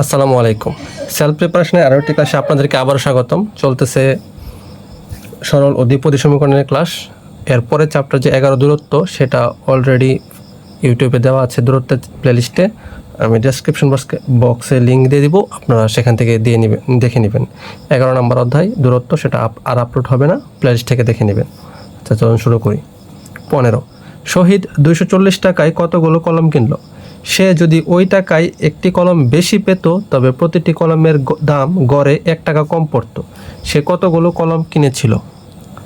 আসসালামু আলাইকুম। সেলফ প্রিপারেশনের আরও একটি ক্লাসে আপনাদেরকে আবারও স্বাগতম। চলতেছে সরল ও দ্বিপদী সমীকরণের ক্লাস এরপরে চ্যাপ্টার যে এগারো দূরত্ব, সেটা অলরেডি ইউটিউবে দেওয়া আছে দূরত্বের প্লেলিস্টে আমি ডেসক্রিপশন বক্সকে বক্সে লিঙ্ক দিয়ে দিব, আপনারা সেখান থেকে দিয়ে নেবেন, দেখে নেবেন। এগারো নম্বর অধ্যায়, দূরত্ব, সেটা আর আপলোড হবে না প্লেলিস্ট থেকে দেখে নেবেন। আচ্ছা চলুন শুরু করি। পনেরো, শহীদ দুইশো চল্লিশ টাকায় কতগুলো কলম কিনলো? সে যদি ওই টাকায় একটি কলম বেশি পেত, তবে প্রতিটি কলমের দাম গড়ে এক টাকা কম পড়তো। সে কতগুলো কলম কিনেছিল?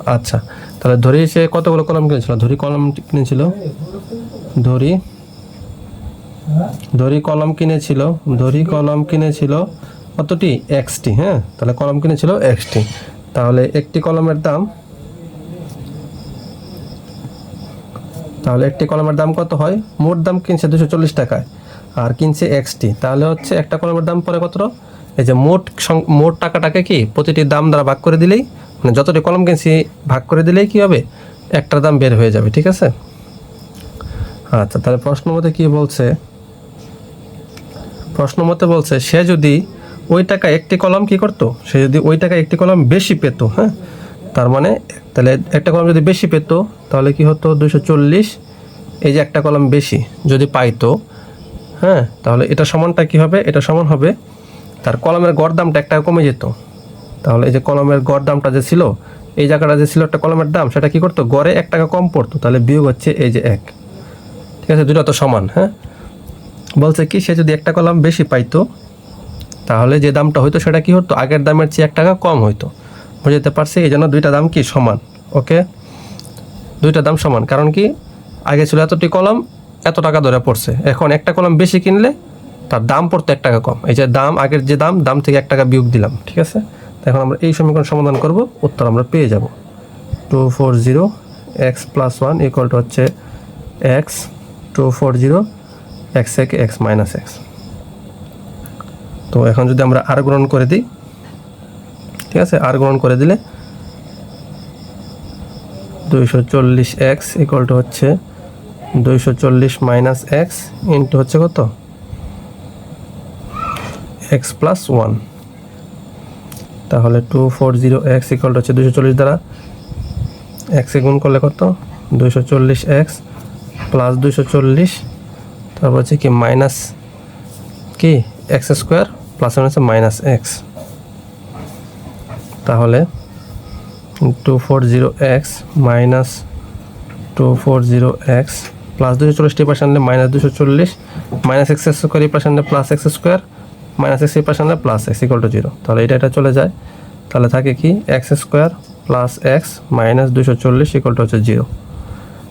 আচ্ছা তাহলে ধরি সে কতগুলো কলম কিনেছিল? ধরি কলম কিনেছিল। ধরি ধরি কলম কিনেছিল, ধরি কলম কিনেছিল কতটি? এক্সটি হ্যাঁ? তাহলে কলম কিনেছিল এক্সটি। তাহলে একটি কলমের দাম তাহলে একটি কলমের দাম কত হয়? মোট দাম কিনছে দুশো চল্লিশ টাকায়। আর কিনছে এক্সটি। তাহলে হচ্ছে একটা কলমের দাম পরে কত? এই যে মোট মোট টাকাটাকে কি প্রতিটি দাম দ্বারা ভাগ করে দিলেই মানে যতটি কলম কিনছি ভাগ করে দিলেই কি হবে? একটার দাম বের হয়ে যাবে, ঠিক আছে? আচ্ছা তাহলে প্রশ্ন মতে কি বলছে? প্রশ্ন মতে বলছে, সে যদি ওই টাকা একটি কলম কি করতো? সে যদি ওই টাকা একটি কলম বেশি পেতো হ্যাঁ? তার মানে তাহলে একটা কলম যদি বেশি পেতো, তাহলে কি হতো? দুশো চল্লিশ। এই যে একটা কলম বেশি যদি পাইতো হ্যাঁ তাহলে এটা সমানটা কি হবে? এটা সমান হবে তার কলমের গড় দামটা একটা কমে যেত। তাহলে এই যে কলমের গড় দামটা যে ছিল, এই জায়গাটা যে ছিল একটা কলমের দাম, সেটা কি করতো? গড়ে এক টাকা কম পড়তো, তাহলে বিয়োগ হচ্ছে এই যে এক। ঠিক আছে? দুটো তো সমান হ্যাঁ? বলছে কি, সে যদি একটা কলম বেশি পাইতো, তাহলে যে দামটা হইতো, সেটা কি হতো? আগের দামের চেয়ে এক টাকা কম হইতো। বুঝতে পারছি, এই জন্য দুইটা দাম কি সমান? ওকে দুইটা দাম সমান। কারণ কি, আগে ছিল এতটি কলম, এত টাকা ধরে পড়ছে। এখন একটা কলম বেশি কিনলে তার দাম পড়তো এক টাকা কম। এই যে দাম, আগের যে দাম দাম থেকে এক টাকা বিয়োগ দিলাম, ঠিক আছে? এখন আমরা এই সমীকরণ সমাধান করব, উত্তর আমরা পেয়ে যাব। Two four zero, x plus one equal to হচ্ছে x, two four zero, x থেকে এক্স মাইনাস এক্স। তো এখন যদি আমরা আর গ্রহণ করে দিই ঠিক আছে? আর গ্রহণ করে দিলে দুইশো চল্লিশ এক্স হচ্ছে দুইশো চল্লিশ মাইনাস এক্স ইন্টু হচ্ছে কত? এক্স প্লাস ওয়ান তাহলে two four zero x equal হচ্ছে দুইশো চল্লিশ দ্বারা এক্সে গুণ করলে কত? দুইশো চল্লিশ এক্স প্লাস দুইশো চল্লিশ, তারপর হচ্ছে কি? মাইনাস কি? এক্স স্কোয়ার প্লাস হচ্ছে মাইনাস এক্স। তাহলে two four zero x minus two four zero x plus দুশো চল্লিশটি পাশে আনলে মাইনাস দুশো চল্লিশ মাইনাস এক্স স্কোয়ার এই plus x square minus x আনলে plus x equal to zero তাহলে এটা এটা চলে যায়। তাহলে থাকে কি x square plus x minus দুশো চল্লিশ ইকুয়াল টু হচ্ছে জিরো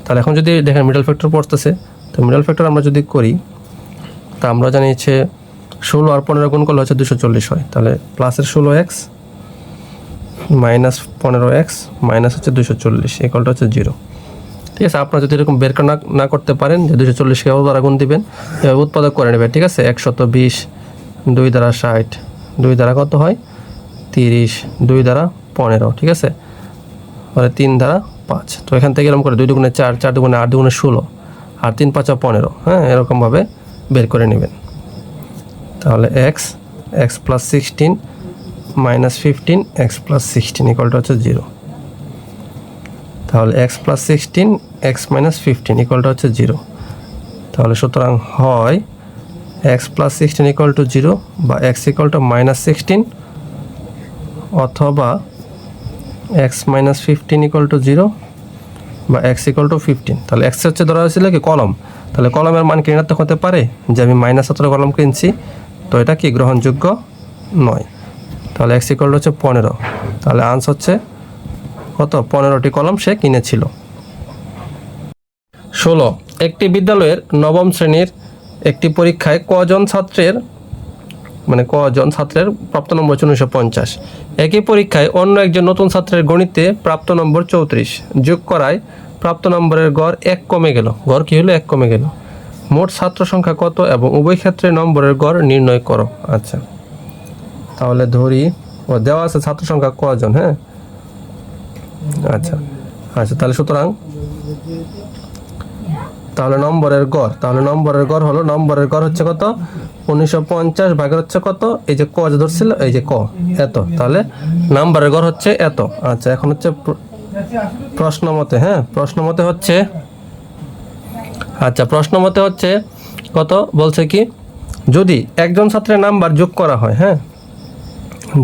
তাহলে এখন যদি দেখেন মিডল ফ্যাক্টর পড়তেছে, তো মিডল ফ্যাক্টর আমরা যদি করি, তা আমরা জানি হচ্ছে ষোলো আর পনেরো গুণ করলে হচ্ছে দুশো চল্লিশ হয়। তাহলে প্লাসের ষোলো এক্স মাইনাস পনেরো এক্স, মাইনাস হচ্ছে দুশো চল্লিশ ইকুয়ালটা হচ্ছে জিরো ঠিক আছে, আপনারা যদি এরকম বের না না করতে পারেন, যে দুশো চল্লিশকে দ্বারা গুণ দিবেন, এভাবে উৎপাদক করে নেবেন, ঠিক আছে? একশত বিশ, দুই দ্বারা ষাট, দুই দ্বারা কত হয়? তিরিশ, দুই দ্বারা পনেরো, ঠিক আছে? মানে তিন দ্বারা পাঁচ। তো এখান থেকে এরকম করে দুই দুগুণে চার চার দুগুণে আট, দুগুণে ষোলো, আর তিন পাঁচা পনেরো হ্যাঁ? এরকমভাবে বের করে নেবেন। তাহলে x x plus sixteen minus fifteen, x plus sixteen ইকুয়ালটা হচ্ছে জিরো। তাহলে x plus sixteen, x minus fifteen ইকুয়ালটা হচ্ছে জিরো। তাহলে সুতরাং হয় x plus sixteen equal to zero বা x equal to minus sixteen অথবা x minus fifteen equal to zero বা x equal to fifteen. তাহলে এক্স হচ্ছে ধরা হয়েছিল কি? কলম। তাহলে কলমের মান কি ঋণাত্মক হতে পারে? যে আমি মাইনাস সতেরো কলম কিনছি, তো এটা কি গ্রহণযোগ্য? নয়। তাহলে এক্স ইকুয়াল হচ্ছে পনেরো। তাহলে আনস হচ্ছে কত? পনেরোটি কলম সে কিনেছিল। ষোলো, একটি বিদ্যালয়ের নবম শ্রেণির একটি পরীক্ষায় কজন ছাত্রের মানে কজন ছাত্রের প্রাপ্ত নম্বর হচ্ছে উনিশশো পঞ্চাশ। একই পরীক্ষায় অন্য একজন নতুন ছাত্রের গণিতে প্রাপ্ত নম্বর চৌত্রিশ। যোগ করায় প্রাপ্ত নম্বরের গড় এক কমে গেল। গড় কি হলো? এক কমে গেল। মোট ছাত্র সংখ্যা কত? এবং উভয় ক্ষেত্রে নম্বরের গড় নির্ণয় করো। আচ্ছা। তাহলে ধরি, ও দেওয়া আছে ছাত্র সংখ্যা কজন হ্যাঁ? আচ্ছা আচ্ছা তাহলে সুতরাং তাহলে নম্বরের গড়, তাহলে নম্বরের গড় হলো, নম্বরের গড় হচ্ছে কত? উনিশশো পঞ্চাশ ভাগের হচ্ছে কত? এই যে ক যে ধরছিল, এই যে ক, এত, তাহলে নাম্বারের গড় হচ্ছে এত আচ্ছা এখন হচ্ছে প্রশ্ন মতে হ্যাঁ প্রশ্ন মতে হচ্ছে আচ্ছা প্রশ্ন মতে হচ্ছে কত? বলছে কি, যদি একজন ছাত্রের নাম্বার যোগ করা হয় হ্যাঁ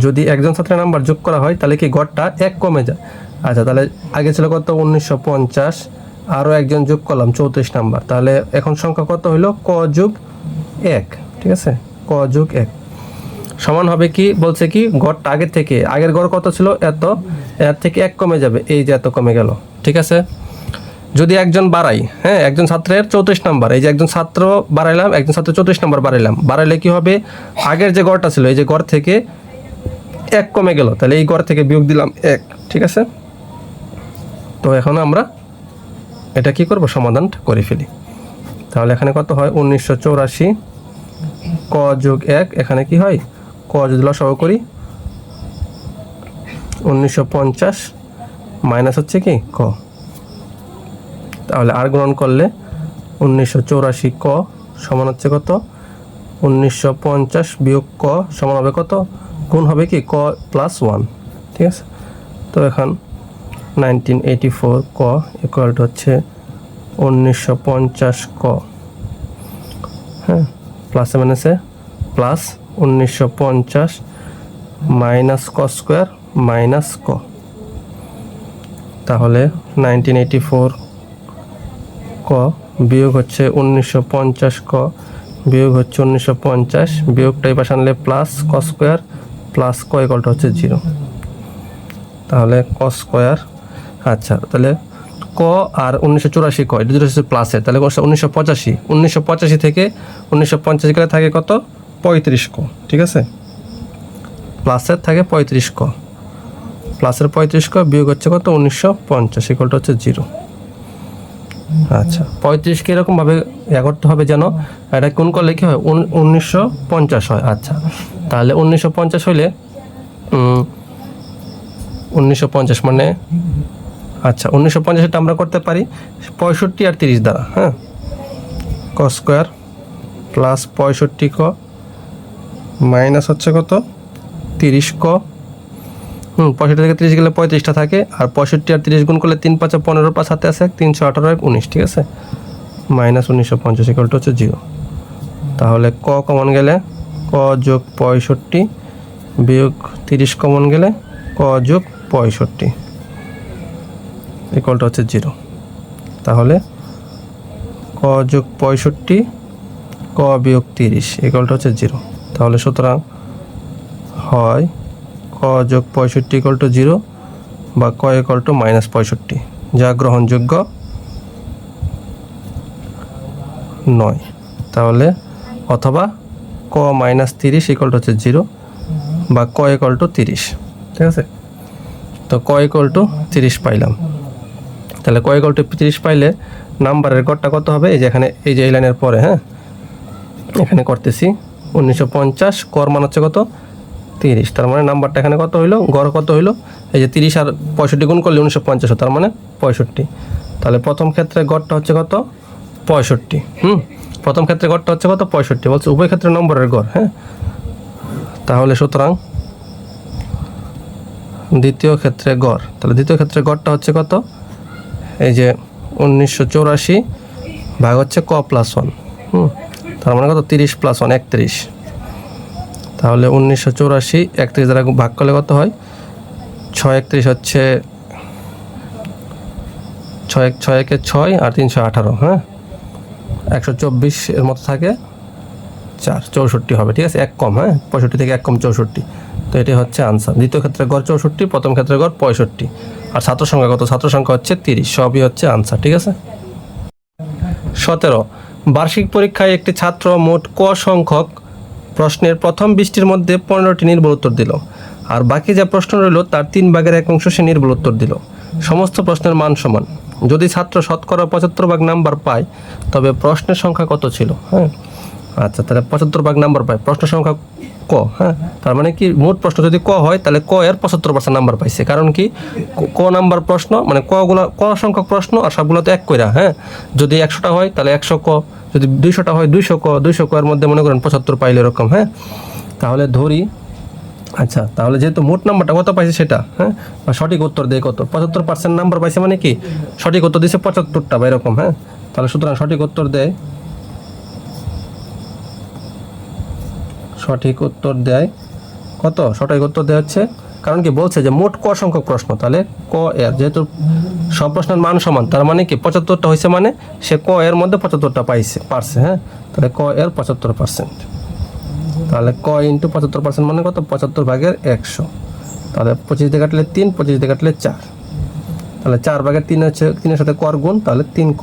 যদি একজন ছাত্রের নাম্বার যোগ করা হয়, তাহলে কি গড়টা এক কমে যায়? আচ্ছা তাহলে আগে ছিল কত? উনিশশো পঞ্চাশ, আরও একজন যোগ করলাম, চৌত্রিশ নাম্বার। তাহলে এখন সংখ্যা কত হইল? ক যোগ এক, ঠিক আছে? ক যোগ এক। সমান হবে কি? বলছে কি, গড়টা আগের থেকে, আগের গড় কত ছিল? এত, এর থেকে এক কমে যাবে। এই যে এত কমে গেল, ঠিক আছে? যদি একজন বাড়াই হ্যাঁ একজন ছাত্রের চৌত্রিশ নাম্বার, এই যে একজন ছাত্র বাড়াইলাম, একজন ছাত্র চৌত্রিশ নাম্বার বাড়াইলাম, বাড়াইলে কি হবে? আগের যে গড়টা ছিল, এই যে গড় থেকে এক কমে গেল। তাহলে এই গড় থেকে বিয়োগ দিলাম এক, ঠিক আছে? তো এখন আমরা এটা কি করব? সমাধান করে ফেলি। তাহলে এখানে কত হয়? উনিশশো চৌরাশি ক যোগ এক, এখানে কি হয়? ক যদি লসাগু করি, উনিশশো পঞ্চাশ মাইনাস হচ্ছে কি? ক। তাহলে আর গ্রহণ করলে উনিশশো চৌরাশি ক সমান হচ্ছে কত? উনিশশো পঞ্চাশ বিয়োগ ক সমান হবে কত? গুণ হবে কি? ক প্লাস ওয়ান ঠিক আছে? তো এখন নাইনটিন এইটি ফোর ক ইকুয়াল টু হচ্ছে উনিশশো পঞ্চাশ ক। হ্যাঁ? প্লাসে মাইনাসে প্লাস উনিশশো পঞ্চাশ মাইনাস ক স্কোয়ার মাইনাস ক। তাহলে নাইনটিন এইটি ফোর ক বিয়োগ হচ্ছে উনিশশো পঞ্চাশ ক, বিয়োগ হচ্ছে উনিশশো পঞ্চাশ, বিয়োগটা এই পাশে আনলে প্লাস ক স্কোয়ার প্লাস ক ইকলটা হচ্ছে জিরো তাহলে ক স্কোয়ার আচ্ছা তাহলে ক আর উনিশশো চুরাশি ক, এটা দুটো হচ্ছে প্লাসের তাহলে উনিশশো পঁচাশি। উনিশশো পঁচাশি থেকে উনিশশো পঞ্চাশি গেলে থাকে কত? পঁয়ত্রিশ ক, ঠিক আছে? প্লাসের থাকে পঁয়ত্রিশ ক। প্লাসের পঁয়ত্রিশ ক বিয়োগ হচ্ছে কত? উনিশশো পঞ্চাশ ইকলটা হচ্ছে জিরো আচ্ছা। পঁয়ত্রিশকে এরকমভাবে ইয়া করতে হবে যেন, এটা কোন করলে কী হয়? উনিশশো পঞ্চাশ হয়। আচ্ছা। তাহলে উনিশশো পঞ্চাশ হইলে উনিশশো পঞ্চাশ মানে আচ্ছা উনিশশো পঞ্চাশটা আমরা করতে পারি পঁয়ষট্টি আর তিরিশ দ্বারা হ্যাঁ? ক স্কোয়ার প্লাস পঁয়ষট্টি ক মাইনাস হচ্ছে কত? তিরিশ ক হুম, পঁয়ষট্টি থেকে তিরিশ গেলে পঁয়ত্রিশটা থাকে, আর পঁয়ষট্টি আর তিরিশ গুণ করলে তিন পাঁচা পনেরো পাঁচ হাতে আছে, তিনশো আঠারো এক উনিশ, ঠিক আছে? মাইনাস উনিশশো পঞ্চাশ ইকুয়ালটা হচ্ছে জিরো তাহলে ক কমন গেলে ক যোগ পঁয়ষট্টি বিয়োগ তিরিশ কমন গেলে ক যোগ পঁয়ষট্টি ইকুয়ালটা হচ্ছে জিরো তাহলে ক যোগ পঁয়ষট্টি, ক বিয়োগ তিরিশ ইকুয়ালটা হচ্ছে জিরো তাহলে সুতরাং হয় যোগ পঁয়ষট্টি ইকুয়াল টু জিরো বা ক ইকুয়াল টু মাইনাস পঁয়ষট্টি, যা গ্রহণযোগ্য নয়। তাহলে অথবা ক মাইনাস তিরিশ ইকুয়াল টু হচ্ছে জিরো বা ক ইকুয়াল টু তিরিশ, ঠিক আছে? তো ক ইকুয়াল টু তিরিশ পাইলাম। তাহলে ক ইকুয়াল টু তিরিশ পাইলে নাম্বারের গড়টা কত হবে? এই যে এখানে, এই যে এই লাইনের পরে হ্যাঁ? এখানে করতেছি। উনিশশো পঞ্চাশ, কর মান হচ্ছে কত? তিরিশ, তার মানে নাম্বারটা এখানে কত হইল? গড় কত হইল? এই যে তিরিশ আর পঁয়ষট্টি গুণ করলে উনিশশো পঞ্চাশ তার মানে পঁয়ষট্টি। তাহলে প্রথম ক্ষেত্রে গড়টা হচ্ছে কত? পঁয়ষট্টি, হুম? প্রথম ক্ষেত্রে গড়টা হচ্ছে কত? পঁয়ষট্টি। বলছে উভয় ক্ষেত্রে নম্বরের গড় হ্যাঁ? তাহলে সুতরাং দ্বিতীয় ক্ষেত্রে গড়, তাহলে দ্বিতীয় ক্ষেত্রে গড়টা হচ্ছে কত? এই যে উনিশশো চৌরাশি ভাগ হচ্ছে ক প্লাস ওয়ান, হুম? তার মানে কত? তিরিশ প্লাস ওয়ান, একত্রিশ। তাহলে উনিশশো চৌরাশি একত্রিশ দ্বারা ভাগ করলে কত হয়? ছয় একত্রিশ হচ্ছে ছয় ছয় একে ছয় আর তিনশো আঠারো হ্যাঁ? একশো চব্বিশ এর মতো থাকে চার, চৌষট্টি হবে, ঠিক আছে? এক কম হ্যাঁ? পঁয়ষট্টি থেকে এক কম চৌষট্টি। তো এটি হচ্ছে আনসার। দ্বিতীয় ক্ষেত্রে গড় চৌষট্টি, প্রথম ক্ষেত্রে গড় পঁয়ষট্টি। আর ছাত্র সংখ্যা কত? ছাত্র সংখ্যা হচ্ছে তিরিশ, সবই হচ্ছে আনসার, ঠিক আছে? সতেরো, বার্ষিক পরীক্ষায় একটি ছাত্র মোট ক সংখ্যক প্রশ্নের প্রথম বিশটির মধ্যে পনেরোটি নির্ভুল উত্তর দিল। আর বাকি যা প্রশ্ন রইল, তার তিন ভাগের এক অংশ সে নির্ভুল উত্তর দিল। সমস্ত প্রশ্নের মান সমান। যদি ছাত্র শতকরা পঁচাত্তর ভাগ নাম্বার পায়, তবে প্রশ্নের সংখ্যা কত ছিল? হ্যাঁ? আচ্ছা তাহলে পঁচাত্তর ভাগ নাম্বার পাই প্রশ্ন সংখ্যা ক হ্যাঁ? তার মানে কি, মোট প্রশ্ন যদি ক হয়, তাহলে ক এর পঁচাত্তর পার্সেন্ট নাম্বার পাইছে। কারণ কি, ক- নাম্বার প্রশ্ন মানে কগুলো ক সংখ্যক প্রশ্ন আর সবগুলো তো এক কইরা হ্যাঁ? যদি একশোটা হয়, তাহলে একশো ক। যদি দুইশোটা হয়, দুইশো ক। দুইশো এর মধ্যে মনে করেন পঁচাত্তর পাইলে এরকম হ্যাঁ? তাহলে ধরি আচ্ছা তাহলে যেহেতু মোট নাম্বারটা কত পাইছে সেটা হ্যাঁ? বা সঠিক উত্তর দেয় কত? পঁচাত্তর পার্সেন্ট নাম্বার পাইছে মানে কি, সঠিক উত্তর দিছে পঁচাত্তরটা বা এরকম হ্যাঁ? তাহলে সুতরাং সঠিক উত্তর দেয় সঠিক উত্তর দেয় কত? সঠিক উত্তর দেওয়া হচ্ছে, কারণ কি বলছে যে মোট ক সংখ্যক প্রশ্ন, তাহলে ক এর, যেহেতু সব প্রশ্নের মান সমান, তার মানে কি পঁচাত্তরটা হয়েছে মানে সে ক এর মধ্যে পঁচাত্তরটা পাইছে, পারছে হ্যাঁ? তাহলে ক এর পঁচাত্তর পার্সেন্ট তাহলে ক ইন্টু পঁচাত্তর পার্সেন্ট মানে কত? পঁচাত্তর ভাগের একশো। তাহলে পঁচিশ দিয়ে কাটলে তিন, পঁচিশ দিয়ে কাটলে চার। তাহলে চার ভাগের তিন হচ্ছে, তিনের সাথে কর গুণ, তাহলে তিন ক।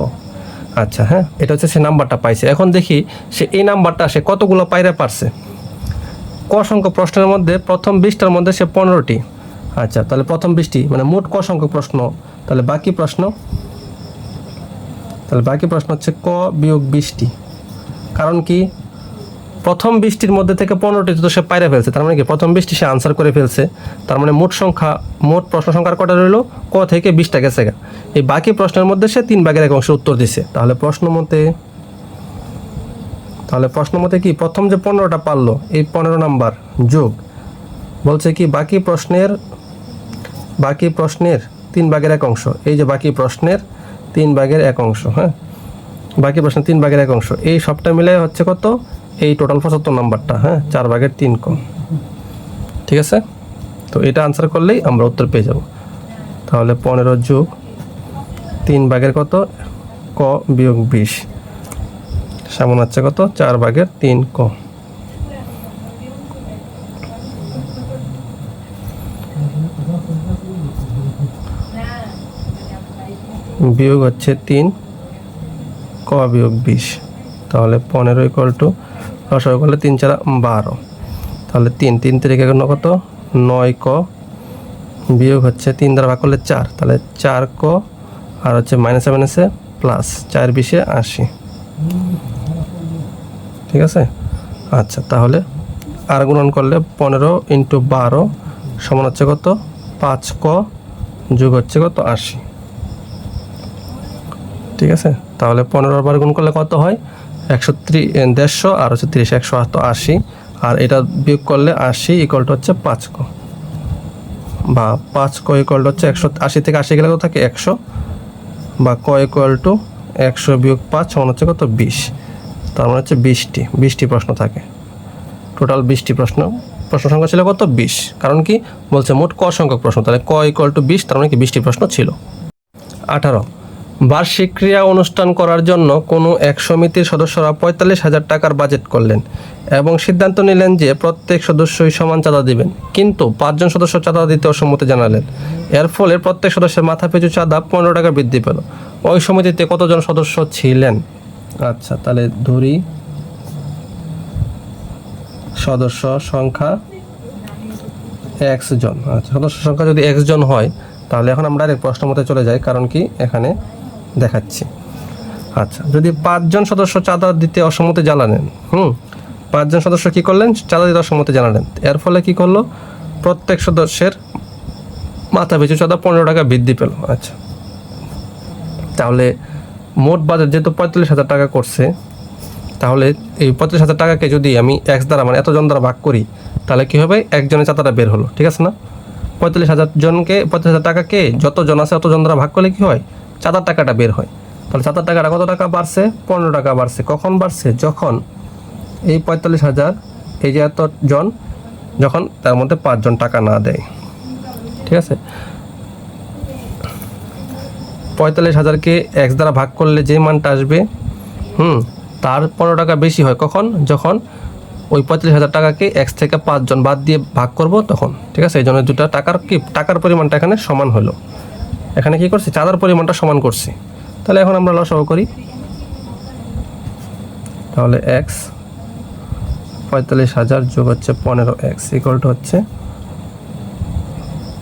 আচ্ছা হ্যাঁ? এটা হচ্ছে সে নাম্বারটা পাইছে। এখন দেখি সে এই নাম্বারটা সে কতগুলো পাইরে পারছে? ক সংখ্যক প্রশ্নের মধ্যে প্রথম বিশটার মধ্যে সে পনেরোটি। আচ্ছা তাহলে প্রথম বিশটি মানে মোট ক সংখ্যক প্রশ্ন, তাহলে বাকি প্রশ্ন? তাহলে বাকি প্রশ্ন হচ্ছে ক বিয়োগ বিশটি। কারণ কি? প্রথম বৃষ্টির মধ্যে থেকে পনেরোটি তো সে পাইরে ফেলছে, তার মানে কি? প্রথম বৃষ্টি সে আনসার করে ফেলছে, তার মানে মোট সংখ্যা, মোট প্রশ্ন সংখ্যার কটা রইল? ক থেকে বিশটা গেছে এই বাকি প্রশ্নের মধ্যে সে তিন ভাগের এক অংশ উত্তর দিছে। তাহলে প্রশ্ন মতে তাহলে প্রশ্ন মতে কি, প্রথম যে পনেরোটা পারল, এই পনেরো নাম্বার, যোগ। বলছে কি, বাকি প্রশ্নের বাকি প্রশ্নের তিন ভাগের এক অংশ। এই যে বাকি প্রশ্নের তিন ভাগের এক অংশ হ্যাঁ? বাকি প্রশ্নের তিন ভাগের এক অংশ। এই সবটা মিলে হচ্ছে কত? এই টোটাল পঁচাত্তর নাম্বারটা হ্যাঁ? চার ভাগের তিন কম। ঠিক আছে? তো এটা আনসার করলেই আমরা উত্তর পেয়ে যাব। তাহলে পনেরো যোগ তিন ভাগের কত? ক বিয়োগ বিশ। সামন হচ্ছে কত? চার ভাগের তিন ক। বিয়োগ হচ্ছে তিন, ক বিয়োগ বিশ। তাহলে পনেরো ইকুয়াল টু রসয় করলে তিন চার বারো। তাহলে তিন তিন তারিখে কত? নয় ক। বিয়োগ হচ্ছে তিন দ্বারা ভাগ করলে চার। তাহলে চার ক, আর হচ্ছে মাইনাসে মাইনাসে প্লাস চার বিশে আশি। ঠিক আছে? আচ্ছা তাহলে আর গুণন করলে পনেরো ইন্টু বারো সমান হচ্ছে কত? পাঁচ ক যোগ হচ্ছে কত? আশি। ঠিক আছে? তাহলে পনেরো বার গুণ করলে কত হয়? একশো ত্রি দেড়শো আর হচ্ছে তিরিশ, একশো আশি। আর এটা বিয়োগ করলে আশি ইকুয়াল টু হচ্ছে পাঁচ ক। বা পাঁচ ক ইকুয়াল টু হচ্ছে একশো, আশি থেকে আশি গেলে কত থাকে? একশো। বা ক ইকল টু একশো বিয়োগ পাঁচ সমান হচ্ছে কত? বিশ। তার মানে হচ্ছে বিশটি বিশটি প্রশ্ন থাকে। টোটাল বিশটি প্রশ্ন। প্রশ্ন সংখ্যা ছিল কত? বিশ। কারণ কি? বলছে মোট ক সংখ্যক প্রশ্ন। তাহলে ক ইকুয়াল টু বিশ, তার মানে কি বিশটি প্রশ্ন ছিল। আঠারো। বার্ষিক ক্রিয়া অনুষ্ঠান করার জন্য কোনো এক সমিতির সদস্যরা পঁয়তাল্লিশ হাজার টাকার বাজেট করলেন এবং সিদ্ধান্ত নিলেন যে প্রত্যেক সদস্যই সমান চাঁদা দিবেন। কিন্তু পাঁচজন সদস্য চাঁদা দিতে অসম্মতি জানালেন। এর ফলে প্রত্যেক সদস্যের মাথা পিছু চাঁদা পনেরো টাকা বৃদ্ধি পেল। ওই সমিতিতে কতজন সদস্য ছিলেন? আচ্ছা তাহলে ধরি। সদস্য সংখ্যা এক্স জন আচ্ছা সদস্য সংখ্যা যদি এক্স জন হয়, তাহলে এখন আমরা ডাইরেক্ট প্রশ্ন মতে চলে যাই, কারণ কি এখানে দেখাচ্ছি। আচ্ছা যদি পাঁচজন সদস্য চাঁদা দিতে অসম্মতি জানালেন, হুম, পাঁচজন সদস্য কি করলেন? চাঁদা দিতে অসম্মতি জানালেন। এর ফলে কি করল? প্রত্যেক সদস্যের মাথা পিছু চাঁদা পনেরো টাকা বৃদ্ধি পেল। আচ্ছা তাহলে মোট বাজেট যেহেতু পঁয়তাল্লিশ হাজার টাকা করছে, তাহলে এই পঁয়ত্রিশ হাজার টাকাকে যদি আমি এক্স দ্বারা মানে এতজন দ্বারা ভাগ করি, তাহলে কী হবে? একজনের চাঁদাটা বের হলো, ঠিক আছে না? পঁয়তাল্লিশ হাজার জনকে পঁয়ত্রিশ হাজার টাকাকে যতজন আছে অতজন দ্বারা ভাগ করলে কী হয়? চাতার টাকাটা বের হয়। তাহলে চাঁদার টাকাটা কত টাকা বাড়ছে? পনেরো টাকা বাড়ছে। কখন বাড়ছে? যখন এই পঁয়তাল্লিশ হাজার, এই যে এতজন, যখন তার মধ্যে পাঁচজন টাকা না দেয়। ঠিক আছে? পঁয়তাল্লিশ হাজারকে এক্স দ্বারা ভাগ করলে যে মানটা আসবে, হুম, তার পনেরো টাকা বেশি হয়। কখন? যখন ওই পঁয়তাল্লিশ হাজার টাকাকে এক্স থেকে পাঁচজন বাদ দিয়ে ভাগ করব, তখন। ঠিক আছে? এই জন্য দুটা টাকার কি? টাকার পরিমাণটা এখানে সমান হলো। এখানে কি করছি? চাঁদার পরিমাণটা সমান করছি। তাহলে এখন আমরা লসাগু করি। তাহলে এক্স পঁয়তাল্লিশ হাজার যোগ হচ্ছে পনেরো এক্স ইকুয়াল টু হচ্ছে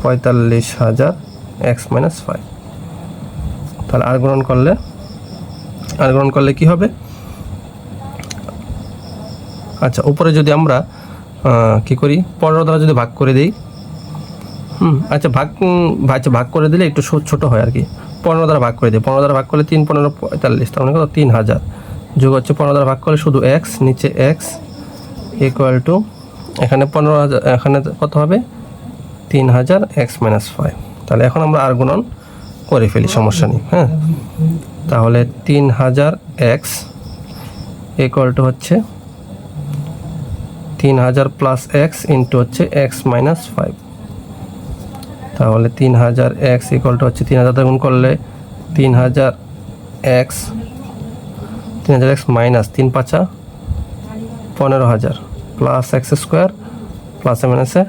পঁয়তাল্লিশ হাজার এক্স মাইনাস ফাইভ তাহলে আর গ্রহণ করলে, আর গ্রহণ করলে কি হবে? আচ্ছা উপরে যদি আমরা কি করি? পনেরো দ্বারা যদি ভাগ করে দিই, হুম আচ্ছা ভাগ আচ্ছা ভাগ করে দিলে একটু ছোট হয় আর কি। পনেরো দ্বারা ভাগ করে দিই। পনেরো দ্বারা ভাগ করলে তিন, পনেরো, পঁয়তাল্লিশ, তার মানে কত? তিন হাজার। যোগ হচ্ছে পনেরো দ্বারা ভাগ করলে শুধু এক্স নিচে এক্স ইকুয়াল টু এখানে পনেরো হাজার, এখানে কত হবে? তিন হাজার এক্স মাইনাস ফাইভ তাহলে এখন আমরা আর গুণন করে ফেলি, সমস্যা নেই হ্যাঁ? তাহলে তিন হাজার এক্স ইকুয়াল টু হচ্ছে তিন হাজার প্লাস এক্স ইন্টু হচ্ছে এক্স মাইনাস ফাইভ তাহলে তিন হাজার এক্স ইকুয়াল টু হচ্ছে তিন হাজার গুণ করলে তিন হাজার এক্স, তিন হাজার এক্স মাইনাস তিন পাঁচা পনেরো হাজার প্লাস এক্স স্কোয়ার প্লাস মাইনাসে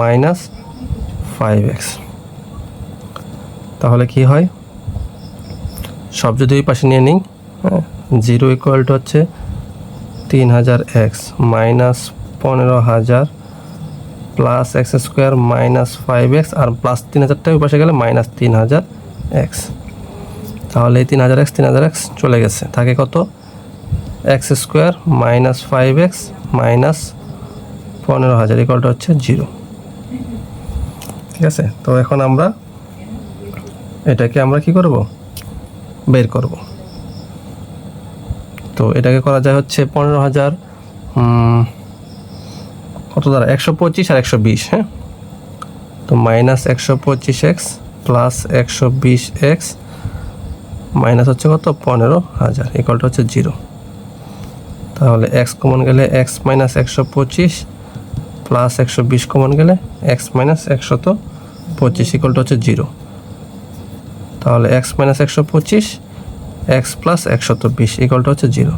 মাইনাস ফাইভ এক্স। তাহলে কি হয়? সব যদি ওই পাশে নিয়ে নিই হ্যাঁ জিরো ইকুয়াল টু হচ্ছে তিন হাজার এক্স মাইনাস পনেরো হাজার plus x square minus five x আর প্লাস তিন হাজারটা ওই পাশে গেলে মাইনাস তিন হাজার এক্স তাহলে এই তিন হাজার এক্স তিন হাজার এক্স চলে গেছে। থাকে কত? X square minus five x minus পনেরো হাজার ইকলটা হচ্ছে জিরো। ঠিক আছে? তো এখন আমরা এটাকে আমরা কি করব? বের করব। তো এটাকে করা যায় হচ্ছে পনেরো হাজার কত দ্বারা? একশো পঁচিশ আর একশো বিশ হ্যাঁ? তো মাইনাস একশো পঁচিশ এক্স প্লাস একশো বিশ এক্স মাইনাস হচ্ছে কত? পনেরো হাজার ইকলটা হচ্ছে জিরো। তাহলে এক্স কমন গেলে এক্স মাইনাস একশো পঁচিশ প্লাস একশো বিশ কমন গেলে এক্স মাইনাস একশো তো পঁচিশ ইকলটা হচ্ছে জিরো। তাহলে এক্স মাইনাস একশো পঁচিশ এক্স প্লাস একশত বিশ ইকলটা হচ্ছে জিরো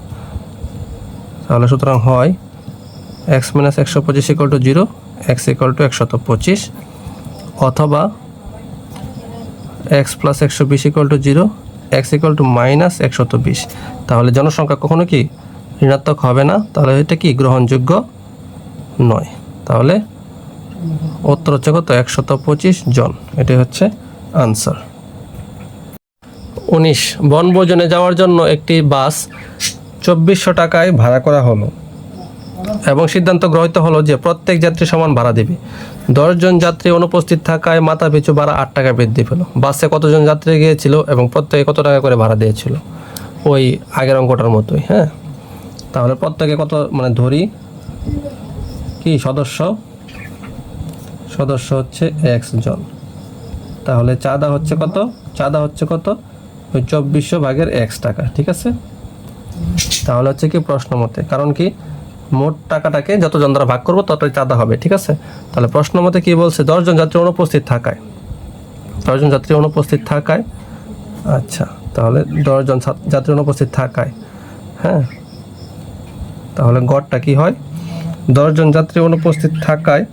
তাহলে সুতরাং হয় এক্স মাইনাস একশো পঁচিশ equal to zero x equal to একশত পঁচিশ, অথবা এক্স প্লাস একশো বিশ equal to zero x equal to minus একশত বিশ তাহলে জনসংখ্যা কখনো কি ঋণাত্মক হবে না? তাহলে এটা কি গ্রহণযোগ্য নয়। তাহলে উত্তর হচ্ছে কত? একশত পঁচিশ জন। এটাই হচ্ছে আনসার উনিশ। বনভোজনে যাওয়ার জন্য একটি বাস চব্বিশশো টাকায় ভাড়া করা হলো এবং সিদ্ধান্ত গ্রহীত হলো যে প্রত্যেক যাত্রী সমান ভাড়া দেবে। দশজন যাত্রী অনুপস্থিত থাকায় মাথা পিছু ভাড়া আট টাকা বৃদ্ধি পেল। বাসে কতজন যাত্রী গিয়েছিল এবং প্রত্যেকে কত টাকা করে ভাড়া দিয়েছিল? ওই আগের অঙ্কটার মতোই হ্যাঁ? তাহলে প্রত্যেকে কত মানে ধরি? কি, সদস্য? সদস্য হচ্ছে এক্স জন। তাহলে চাঁদা হচ্ছে কত? চাঁদা হচ্ছে কত? ওই চব্বিশশো ভাগের এক্স টাকা, ঠিক আছে? তাহলে হচ্ছে কি প্রশ্ন মতে, কারণ কি মোট টাকাটাকে যতজন দ্বারা ভাগ করব ততই চাঁদা হবে, ঠিক আছে? তাহলে প্রশ্ন মতে কী বলছে দশজন যাত্রী অনুপস্থিত থাকায়। দশজন যাত্রী অনুপস্থিত থাকায় আচ্ছা তাহলে দশজন যাত্রী অনুপস্থিত থাকায় হ্যাঁ? তাহলে গড়টা কি হয়? দশজন যাত্রী অনুপস্থিত থাকায়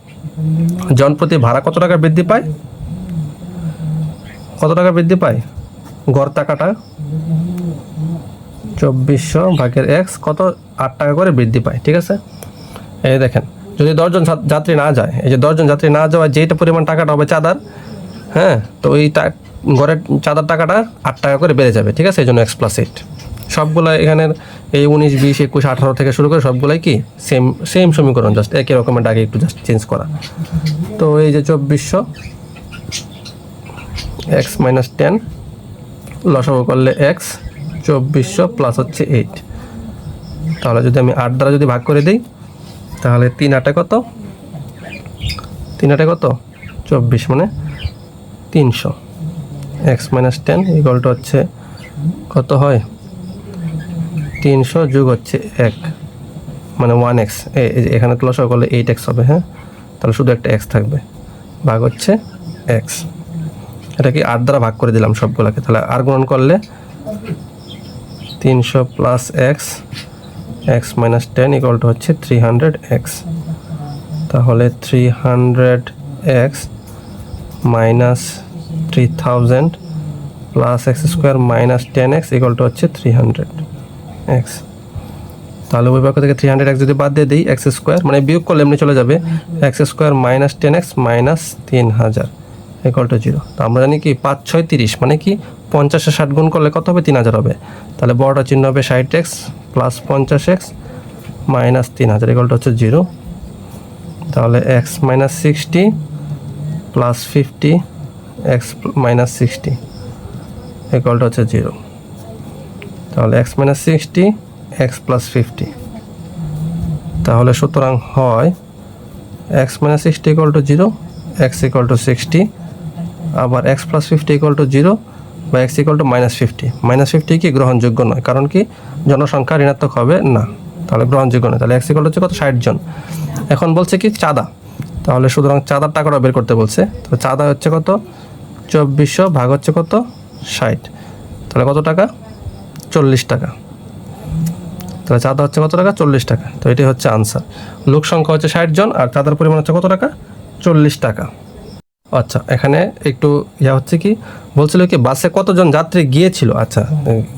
জনপ্রতি ভাড়া কত টাকা বৃদ্ধি পায়? কত টাকা বৃদ্ধি পায়? গড় টাকাটা চব্বিশশো ভাগের এক্স কত? আট টাকা করে বৃদ্ধি পায়, ঠিক আছে? এই দেখেন, যদি দশজন যাত্রী না যায়, এই যে দশজন যাত্রী না যাওয়ায় যেটা পরিমাণ টাকাটা হবে চাঁদার হ্যাঁ তো ওই ঘরের চাঁদার টাকাটা আট টাকা করে বেড়ে যাবে, ঠিক আছে? এই জন্য এক্স প্লাস এইট সবগুলো এখানের এই উনিশ, বিশ, একুশ, আঠারো থেকে শুরু করে সবগুলাই কি? সেম সেম সমীকরণ জাস্ট একই রকমের আগে একটু জাস্ট চেঞ্জ করা। তো এই যে চব্বিশশো এক্স মাইনাস টেন লসাগু করলে এক্স চব্বিশশো প্লাস হচ্ছে এইট তাহলে যদি আমি আট দ্বারা যদি ভাগ করে দিই, তাহলে তিন আটে কত? তিন আটে কত? চব্বিশ মানে তিনশো। এক্স মাইনাস টেন ইকলটা হচ্ছে কত হয়? তিনশো যোগ হচ্ছে এক মানে ওয়ান এক্স এখানে তো লসাগু করলে এইট এক্স হবে হ্যাঁ? তাহলে শুধু একটা এক্স থাকবে, ভাগ হচ্ছে এক্স এটা কি আট দ্বারা ভাগ করে দিলাম সবগুলোকে। তাহলে আর গুণন করলে তিনশো plus x x minus ten equal to হচ্ছে থ্রি হান্ড্রেড এক্স তাহলে three hundred x minus three thousand plus x square minus ten x equal to হচ্ছে থ্রি হান্ড্রেড এক্স তাহলে ওই বাক্য থেকে থ্রি হান্ড্রেড এক্স যদি বাদ দিয়ে দিই এক্স স্কোয়ার মানে বিয়োগ করলে এমনি চলে যাবে x square minus ten x minus তিন হাজার। Equal to zero. তো আমরা জানি কি পাঁচ, ছয়, তিরিশ মানে কি পঞ্চাশে ষাট গুণ করলে কত হবে? তিন হাজার হবে। তাহলে বড়টা চিহ্ন হবে ষাট এক্স প্লাস পঞ্চাশ এক্স মাইনাস তিন হাজার এগুলোটা হচ্ছে জিরো। তাহলে x minus sixty plus fifty x minus sixty ইকুয়ালটা হচ্ছে জিরো। তাহলে x minus sixty, x plus fifty. তাহলে সুতরাং হয় x minus sixty equal to zero, x equal to sixty আবার x plus fifty equal to zero বা x equal to minus fifty minus fifty কি? গ্রহণযোগ্য নয়। কারণ কি? জনসংখ্যা ঋণাত্মক হবে না। তাহলে গ্রহণযোগ্য নয়। তাহলে এক্স ইকুয়াল হচ্ছে কত? ষাট জন। এখন বলছে কি? চাঁদা। তাহলে সুতরাং চাঁদার টাকাটা বের করতে বলছে। তো চাঁদা হচ্ছে কত? চব্বিশশো ভাগ হচ্ছে কত? ষাট। তাহলে কত টাকা? চল্লিশ টাকা। তাহলে চাঁদা হচ্ছে কত টাকা? চল্লিশ টাকা। তো এটি হচ্ছে আনসার লোক সংখ্যা হচ্ছে ষাট জন আর চাঁদার পরিমাণ হচ্ছে কত টাকা? চল্লিশ টাকা। আচ্ছা এখানে একটু ইয়া হচ্ছে কি? বলছিল কি, বাসে কতজন যাত্রী গিয়েছিল? আচ্ছা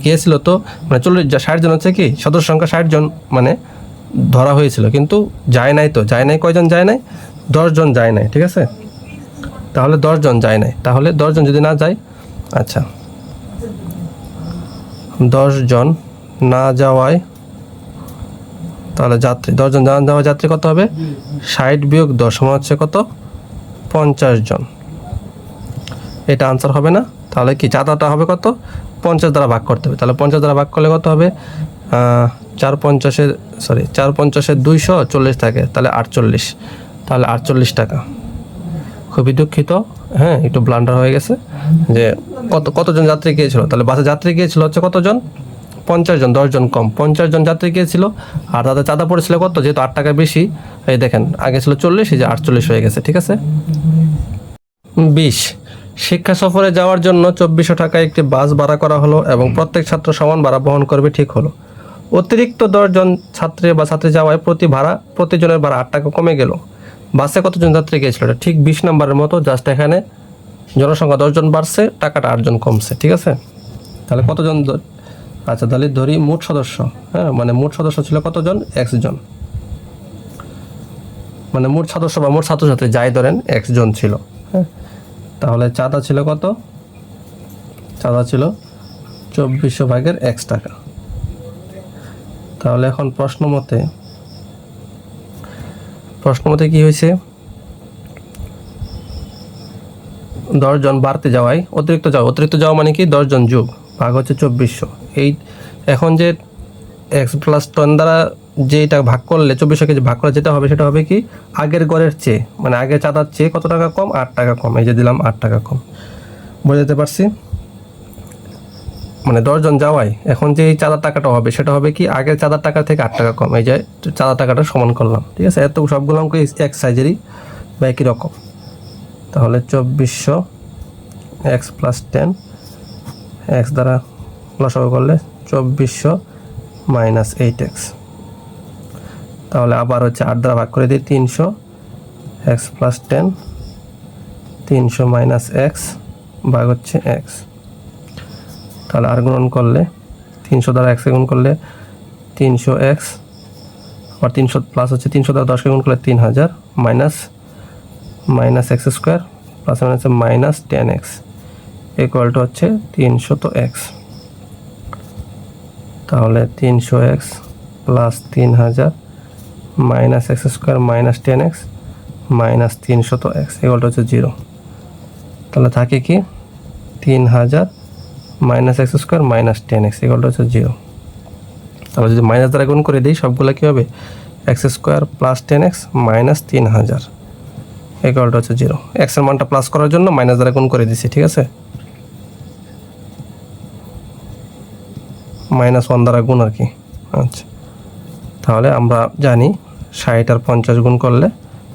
গিয়েছিল তো মানে চল্লিশ ষাট জন হচ্ছে কি? সদস্য সংখ্যা ষাট জন মানে ধরা হয়েছিল, কিন্তু যায় নাই তো। যায় নাই, কয়জন যায় নাই? দশজন যায় নাই, ঠিক আছে? তাহলে দশজন যায় নাই। তাহলে দশজন যদি না যায় আচ্ছা। দশজন না যাওয়ায়, তাহলে যাত্রী দশজন না যাওয়া যাত্রী কত হবে? ষাট বিয়োগ দশ হচ্ছে কত? পঞ্চাশ জন। এটা আনসার হবে না। তাহলে কি? চাঁদাটা হবে কত? পঞ্চাশ দ্বারা ভাগ করতে হবে। তাহলে পঞ্চাশ দ্বারা ভাগ করলে কত হবে? চার পঞ্চাশের সরি চার পঞ্চাশের দুইশো চল্লিশ থাকে। তাহলে আটচল্লিশ। তাহলে আটচল্লিশ টাকা। খুবই দুঃখিত। হ্যাঁ একটু ব্লান্ডার হয়ে গেছে যে কত, কতজন যাত্রী গিয়েছিল? তাহলে বাসে যাত্রী গিয়েছিল হচ্ছে কতজন? পঞ্চাশ জন দশজন কম। পঞ্চাশ জন যাত্রী গিয়েছিল আর তাদের চাঁদা পড়েছিল কত? যেহেতু আট টাকা বেশি। এই দেখেন, আগে ছিল চল্লিশ, এই যে আটচল্লিশ হয়ে গেছে, ঠিক আছে? বিশ। শিক্ষা সফরে যাওয়ার জন্য চব্বিশশো টাকা একটি বাস ভাড়া করা হলো এবং প্রত্যেক ছাত্র সমান ভাড়া বহন করবে, ঠিক হলো। অতিরিক্ত দশজন ছাত্রী বা ছাত্রী যাওয়ায় প্রতি ভাড়া, প্রতিজনের ভাড়া আট টাকা কমে গেল। বাসে কতজন যাত্রী গিয়েছিল? এটা ঠিক বিশ নম্বরের মতো, জাস্ট এখানে জনসংখ্যা দশজন বাড়ছে, টাকাটা আটজন কমছে, ঠিক আছে? তাহলে কতজন আচ্ছা তাহলে ধরি মোট সদস্য হ্যাঁ মানে মোট সদস্য ছিল কতজন? এক্স জন মানে মোট সদস্য বা মোট ছাত্রছাত্রী যাই ধরেন এক্স জন ছিল হ্যাঁ। তাহলে চাঁদা ছিল কত? চাঁদা ছিল চব্বিশশো ভাগের এক্স টাকা। তাহলে এখন প্রশ্ন মতে প্রশ্ন মতে কি হয়েছে? দশজন বাড়তে যাওয়ায় অতিরিক্ত যাওয়া অতিরিক্ত যাওয়া মানে কি? দশজন যোগ, ভাগ হচ্ছে চব্বিশশো। এই এখন যে এক্স প্লাস টেন দ্বারা যেটা ভাগ করলে চব্বিশশো কেজি ভাগ করা যেটা হবে, সেটা হবে কি? আগের গড়ের চেয়ে মানে আগে চাঁদার চেয়ে কত টাকা কম? আট টাকা কম। এই যে দিলাম আট টাকা কম। বোঝাতে পারছি? মানে দশজন যাওয়াই এখন যে এই চাঁদার টাকাটা হবে, সেটা হবে কি? আগের চাঁদার টাকা থেকে আট টাকা কম। এই যে চাঁদার টাকাটা সমান করলাম। ঠিক আছে? এত সবগুলো অঙ্ক এক সাইজেরই বা একই রকম। তাহলে চব্বিশশো এক্স প্লাস টেন এক্স দ্বারা লসাগু করলে চব্বিশশো মাইনাস এইট এক্স তাহলে আবার হচ্ছে আট দ্বারা ভাগ করে দিই তিনশো এক্স প্লাস টেন তিনশো মাইনাস এক্স ভাগ হচ্ছে এক্স তাহলে আর গুণন করলে তিনশো দ্বারা এক্সে গুণ করলে তিনশো এক্স আবার তিনশো প্লাস হচ্ছে তিনশো দ্বারা দশকে গুণ করলে তিন হাজার minus minus x square plus minus minus ten x equal to হচ্ছে তিনশত এক্স তাহলে তিনশো এক্স প্লাস তিন হাজার minus x square minus ten x minus তিনশত এক্স ইকুয়াল টু হচ্ছে জিরো তাহলে থাকে কি? তিন হাজার minus x square minus ten x equal to হচ্ছে জিরো তাহলে যদি মাইনাস দ্বারা গুণ করে দিই, সবগুলো কী হবে? X square plus ten x minus তিন হাজার ইকুয়ালটা হচ্ছে জিরো এক্সের মানটা প্লাস করার জন্য মাইনাস দ্বারা গুণ করে দিছি, ঠিক আছে? মাইনাস ওয়ান দ্বারা গুণ আর কি। আচ্ছা। তাহলে আমরা জানি ষাট আর পঞ্চাশ গুণ করলে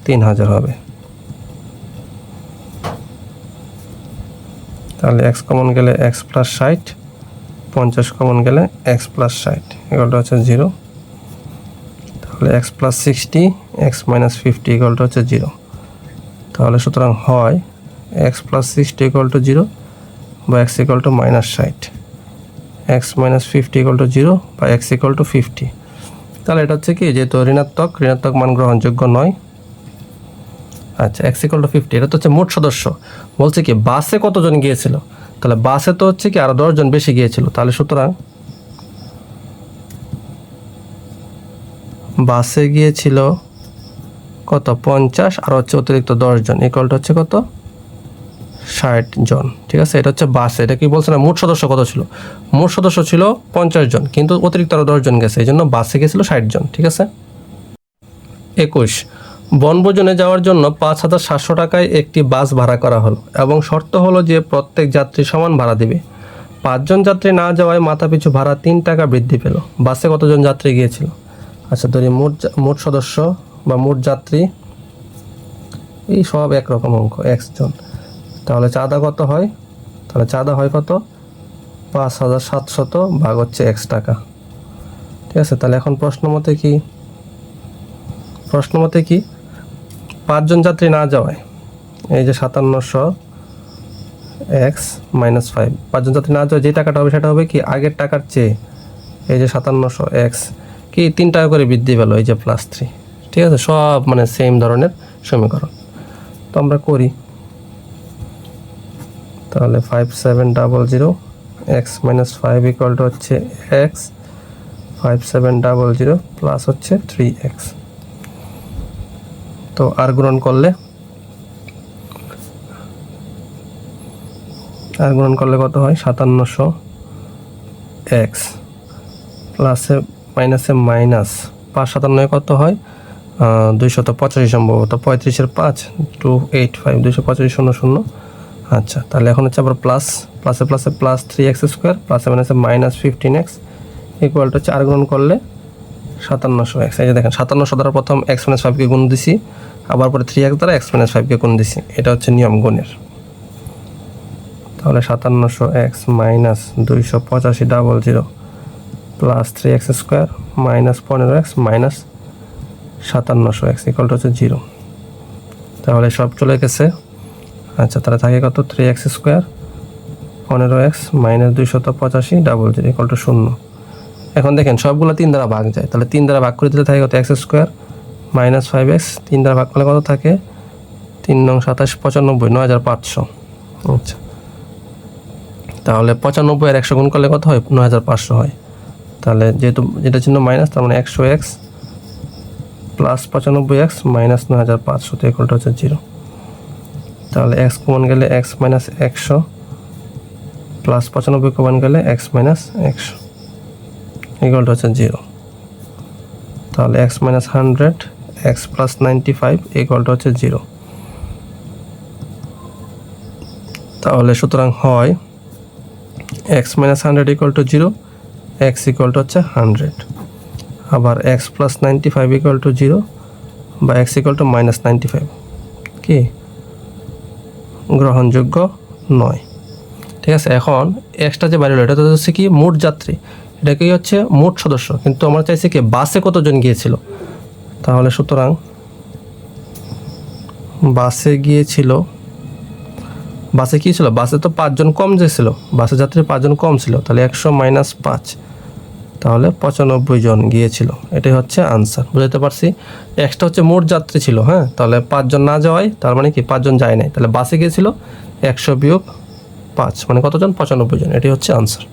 তিন হাজার হবে। তাহলে এক্স কমন গেলে এক্স প্লাস ষাট, পঞ্চাশ কমন গেলে এক্স প্লাস ষাট এগুলোটা হচ্ছে জিরো তাহলে x plus sixty x minus fifty এগুলোটা হচ্ছে জিরো তাহলে সুতরাং হয় x plus sixty equal to zero বা এক্স ইকুয়াল টু মাইনাস ষাট। X minus fifty equal to zero বা এক্স ইকুয়াল টু ফিফটি তাহলে এটা হচ্ছে কি? যেহেতু ঋণাত্মক ঋণাত্মক মান গ্রহণযোগ্য নয়। আচ্ছা এক্স ইকুয়াল টু ফিফটি এটা তো হচ্ছে মোট সদস্য। বলছে কি, বাসে কতজন গিয়েছিল? তাহলে বাসে তো হচ্ছে কি আরও দশজন বেশি গিয়েছিল। তাহলে সুতরাং বাসে গিয়েছিল কত? পঞ্চাশ, আর হচ্ছে অতিরিক্ত দশজন ইকুয়ালটা হচ্ছে কত? ষাট জন, ঠিক আছে? এটা হচ্ছে বাসে এটা কি বলছে না? মোট সদস্য কত ছিল? মোট সদস্য ছিল পঞ্চাশ জন, কিন্তু অতিরিক্ত আরও দশজন গেছে এই জন্য বাসে গেছিল ষাট জন, ঠিক আছে? একুশ, বনভোজনে যাওয়ার জন্য পাঁচ হাজার সাতশো টাকায় একটি বাস ভাড়া করা হলো এবং শর্ত হলো যে প্রত্যেক যাত্রী সমান ভাড়া দিবে। পাঁচজন যাত্রী না যাওয়ায় মাথাপিছু ভাড়া তিন টাকা বৃদ্ধি পেল। বাসে কতজন যাত্রী গিয়েছিল? আচ্ছা ধরি মোট মোট সদস্য বা মোট যাত্রী, এই সব একরকম অঙ্ক এক্স জন তাহলে চাঁদা কত হয়? তাহলে চাঁদা হয় কত? পাঁচ হাজার সাতশত ভাগ হচ্ছে এক্স টাকা। ঠিক আছে, তাহলে এখন প্রশ্ন মতে কি? প্রশ্ন মতে কি? পাঁচজন যাত্রী না যাওয়ায়, এই যে সাতান্নশো এক্স মাইনাস ফাইভ, পাঁচজন যাত্রী না যাওয়ায় যে টাকাটা হবে সেটা হবে কি আগের টাকার চেয়ে, এই যে সাতান্নশো এক্স, কি তিন টাকা করে বৃদ্ধি পেল, এই যে প্লাস থ্রি ঠিক আছে, সব মানে সেম ধরনের সমীকরণ। তো আমরা করি। তাহলে five seven double zero x minus five equal to হচ্ছে x five seven double zero plus হচ্ছে থ্রি এক্স তো আর গ্রহণ করলে আর গ্রহণ করলে কত হয়? সাতান্নশো এক্স প্লাসে মাইনাসে মাইনাস পাঁচ সাতান্নয় কত হয়? দুইশত পঁচাশি সম্ভবত। পঁয়ত্রিশের পাঁচ টু এইট ফাইভ দুইশো পঁচাশি শূন্য শূন্য। আচ্ছা তাহলে এখন হচ্ছে আবার প্লাস প্লাসে প্লাসে প্লাস থ্রি এক্স স্কোয়ার প্লাসে মাইনাসে minus fifteen x equal to চার গুণ করলে সাতান্নশো এক্স এই যে দেখেন, সাতান্নশো দ্বারা প্রথম এক্স মাইনাস ফাইভকে গুণ দিছি, আবার পরে থ্রি এক্স দ্বারা এক্স মাইনাস ফাইভকে গুণ দিছি। এটা হচ্ছে নিয়ম গুণের। তাহলে সাতান্নশো এক্স মাইনাস দুইশো পঁচাশি double zero plus three x square minus পনেরো এক্স মাইনাস সাতান্নশো এক্স ইকুয়াল হচ্ছে জিরো তাহলে সব চলে গেছে। আচ্ছা তাহলে থাকে কত? থ্রি এক্স স্কোয়ার পনেরো এক্স মাইনাস দুইশত পঁচাশি ডাবল জিরো ইকুয়াল টু শূন্য। এখন দেখেন, সবগুলো তিন দ্বারা ভাগ যায়। তাহলে তিন দ্বারা ভাগ করে দিলে থাকে কত? X square minus five x তিন দ্বারা ভাগ করলে কত থাকে? তিন নং সাতাশ, পঁচানব্বই, নয় হাজার পাঁচশো। আচ্ছা। তাহলে পঁচানব্বই আর একশো গুণ করলে কত হয়? নয় হাজার পাঁচশো হয়। তাহলে যেহেতু যেটা চিহ্ন মাইনাস তার মানে একশো এক্স প্লাস পঁচানব্বই এক্স মাইনাস নয় হাজার পাঁচশো, তো হচ্ছে জিরো তাহলে এক্স কমন গেলে এক্স মাইনাস একশো প্লাস পঁচানব্বই কমন গেলে এক্স মাইনাস একশো ইকুয়ালটা হচ্ছে জিরো তাহলে x minus hundred x plus ninety five ইকুয়ালটা হচ্ছে জিরো তাহলে সুতরাং হয় x minus hundred equal to zero x equal to হচ্ছে হান্ড্রেড আবার x plus ninety five equal to zero বা x equal to minus ninety five কি? গ্রহণযোগ্য নয়। ঠিক আছে, এখন এক্সট্রা যে বাড়ি এটা তো হচ্ছে কি মোট যাত্রী। এটা কি হচ্ছে মোট সদস্য। কিন্তু আমরা চাইছি কি বাসে কতজন গিয়েছিল? তাহলে সুতরাং বাসে গিয়েছিল বাসে কী ছিল? বাসে তো পাঁচজন কম যে ছিল। বাসে যাত্রী পাঁচজন কম ছিল। তাহলে একশো মাইনাস পাঁচ। তাহলে পঁচানব্বই জন গিয়েছিল। এটাই হচ্ছে আনসার বুঝতে পারছি? এক্সট্রা হচ্ছে মোট যাত্রী ছিল হ্যাঁ? তাহলে পাঁচজন না যাওয়ায়, তার মানে কি পাঁচজন যায় নাই। তাহলে বাসে গিয়েছিল একশো বিয়োগ পাঁচ মানে কতজন? পঁচানব্বই জন। এটাই হচ্ছে আনসার